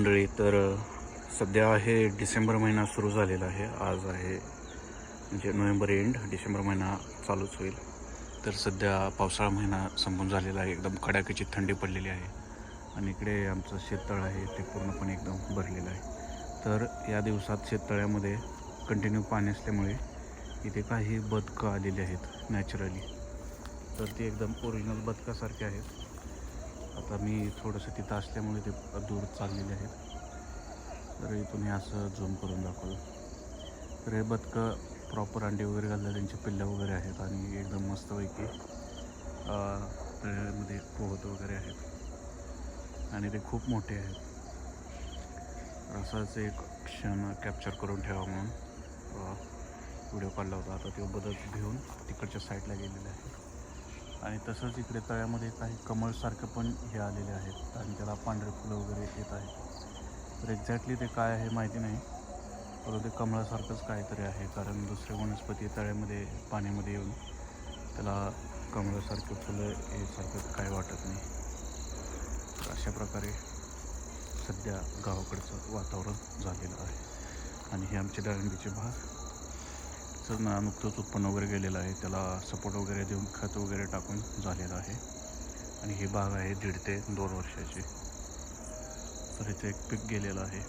मंडळी तर सध्या आहे डिसेंबर महिना सुरू झालेला आहे. आज आहे म्हणजे नोव्हेंबर एंड डिसेंबर महिना चालूच होईल. तर सध्या पावसाळा महिना संपून झालेला आहे. एकदम कडाक्याची थंडी पडलेली आहे. आणि इकडे आमचं शेततळ आहे ते पूर्णपणे एकदम भरलेलं आहे. तर या दिवसात शेततळ्यामध्ये कंटिन्यू पाणी असल्यामुळे इथे काही बदकं आलेली आहेत नॅचरली तर ती एकदम ओरिजिनल बदकासारखी आहेत. आता मी थोडंसं तिथं असल्यामुळे ते दूर चाललेले आहेत. तर इथून हे असं झूम करून दाखवलं. तर हे बदकं प्रॉपर अंडे वगैरे घालतात त्यांचे पिल्लं वगैरे आहेत आणि एकदम मस्तपैकी तळ्यामध्ये पोहत वगैरे आहेत. आणि ते खूप मोठे आहेत. असाच एक क्षण कॅप्चर करून ठेवा म्हणून व्हिडिओ काढला होता. आता तो बदक घेऊन तिकडच्या साईडला गेलेला आहे. आणि तसंच इकडे तळ्यामध्ये काही कमळसारखं पण हे आलेले आहेत आणि त्याला पांढरे फुलं वगैरे येत आहेत. तर एक्झॅक्टली ते काय आहे माहिती नाही. परंतु ते कमळासारखंच काहीतरी आहे कारण दुसरे वनस्पती तळ्यामध्ये पाण्यामध्ये येऊन त्याला कमळासारखं फुलं यासारखं काय वाटत नाही. तर अशा प्रकारे सध्या गावाकडचं वातावरण झालेलं आहे. आणि हे आमचे डाळिंबीचे भाग. तर ना नुकतंच उत्पन्न वगैरे गेलेलं आहे. त्याला सपोर्ट वगैरे देऊन खत वगैरे टाकून झालेलं आहे. आणि ही बाग आहे दीड ते दोन वर्षाची. तर इथे एक पीक गेलेलं आहे.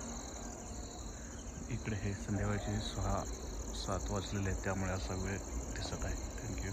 इकडे हे संध्याकाळचे सहा सात वाजलेले आहेत. त्यामुळे असा वेळ दिसत आहे. थँक्यू